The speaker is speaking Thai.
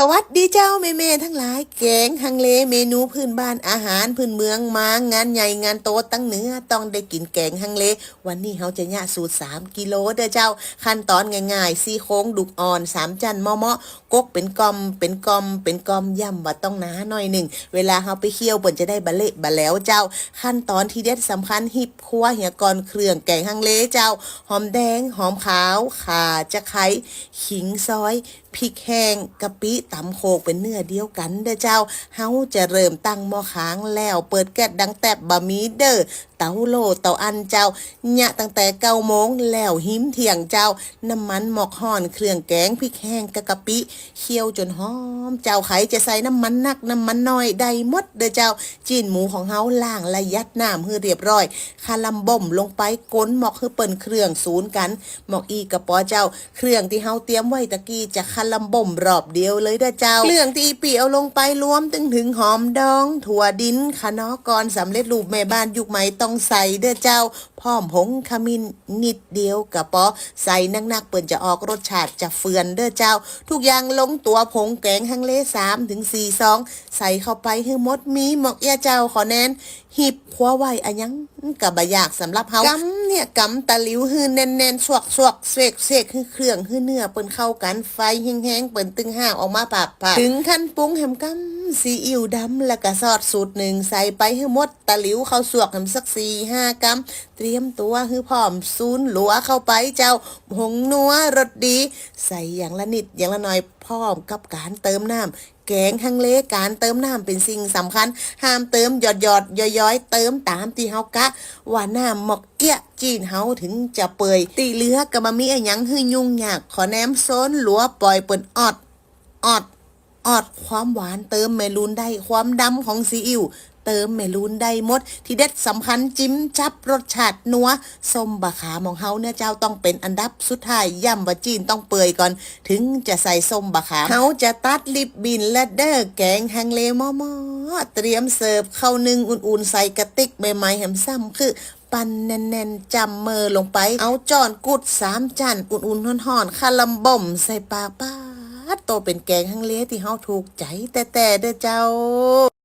สวัสดีเจ้าแม่เม่ๆทั้งหลาย แกงฮังเลเมนูพื้นบ้านอาหารพื้นเมืองมางานใหญ่งานโตตั้งเนื้อต้องได้กินแกงฮังเล วันนี้เขาจะย่าสูตร 3 กิโลเด้อเจ้า ขั้นตอนง่ายๆซี่โครงดุกอ่อน 3 จันเมาะๆกกเป็นกอมเป็นกอมเป็นกอมย่ำว่าต้องหนาหน่อยหนึ่ง เวลาเขาไปเคี่ยวเปิ่นจะได้บะเละบะแล้วเจ้า ขั้นตอนที่เด็ดสำคัญหิบครัวเหี่ยก่อนเครื่องแกงฮังเลเจ้า หอมแดงหอมขาวข่าจะไคร้ขิงซอย พริกแห้งกะปิตำโคกเป็นเนื้อเดียวกันเด้อเจ้าเฮาจะเริ่มตั้งหม้อค้างแล้วเปิดแก๊สดังแตบบะหมี่เด้อเตาโลเตาอันเจ้าญะตั้งแต่เก้าโมงแล้วหิมเที่ยงเจ้า น้ำมันหมอกห่อนเครื่องแกงพริกแห้งกะกะปิเคี่ยวจนหอม เจ้าไข่จะใส่น้ำมันนักน้ำมันน้อยได้หมดเด้อเจ้าจีนหมูของเฮาล่างและยัดน้ำให้เรียบร้อยคาลัมบ่มลงไปก้นหมอกให้เปิ้นเครื่องศูนย์กันหมอกอีกระป๋อเจ้า เครื่องที่เฮาเตรียมไว้ตะกี้จะคาลัมบ่มรอบเดียวเลยเด้อเจ้าเครื่องที่อีปีเอาลงไปรวมถึงถึงหอมดอง ถั่วดินคะน้อกรสำเร็จรูปแม่บ้านยุคใหม่ต้องใส่เด้อเจ้าพร้อมผงขมิ้นนิดเดียวกระป๋อใส่นักๆเปิ้นจะออกรสชาติจะเฟือนเด้อเจ้า ทุกอย่างลงตัวผงแกงฮังเลสามถึงสี่ซองใส่เข้าไปให้หมดมีหมอกยาเจ้าขอแนนหิบคว้าไวอะยังกับบะยากสำหรับเฮากำเนี่ยกำตะลิวฮือแน่นๆสวกสวกเสกเสกฮือเครื่องฮือเนื้อเปิ้นเข้ากันไฟหิแห้งเปิ้นตึงห้างออกมาปากปากถึงขั้นปุ้งแฮมกำซีอิ๊วดำแล้วก็ซอสสูตรหนึ่งใส่ไปให้หมดตะหลิวเข้าสวกแหมสักสี่ห้ากำเตรียมตัวฮือพร้อมซูนหลัวเข้าไปเจ้าผงนัวรสดี ใส่อย่างละนิดอย่างละหน่อยพร้อมกับการเติมน้ำแกงฮังเลการเติมน้ำเป็นสิ่งสำคัญ ห้ามเติมหยอดหยอดย้อยๆ เติมตามที่เฮากะ ว่าน้ำหมอกเกี้ยจีนเฮาถึงจะเปื่อยตีเหลือก็มามีอะยังฮือยุ่งยากขอแนมโซนหลัวปล่อยเปิ้นออดออด ออดความหวานเติมเมลูนได้ความดำของซีอิ๊วเติมเมลูนได้หมด ที่เด็ดสำคัญจิ้มจับรสชาตินัวส้มบะขามของเฮาเนี่ยเจ้าต้องเป็นอันดับสุดท้ายย่ำบะจีนต้องเปื่อยก่อน ถึงจะใส่ส้มบะขามเฮาจะตัดลิบบินและเด้อแกงฮังเลหม้อเตรียมเสิร์ฟข้าวนึ่งอุ่นๆใส่กระติกใหม่ๆแหมซ้ำคือปั่นแน่นๆจำเมอลงไป เอาจอนกุดสามจันอุ่นๆห่อนๆคาลัมบ่มใส่ปากป้า ดโตเป็นแกงฮังเลที่เฮาถูกใจแต่แต่เด้อเจ้า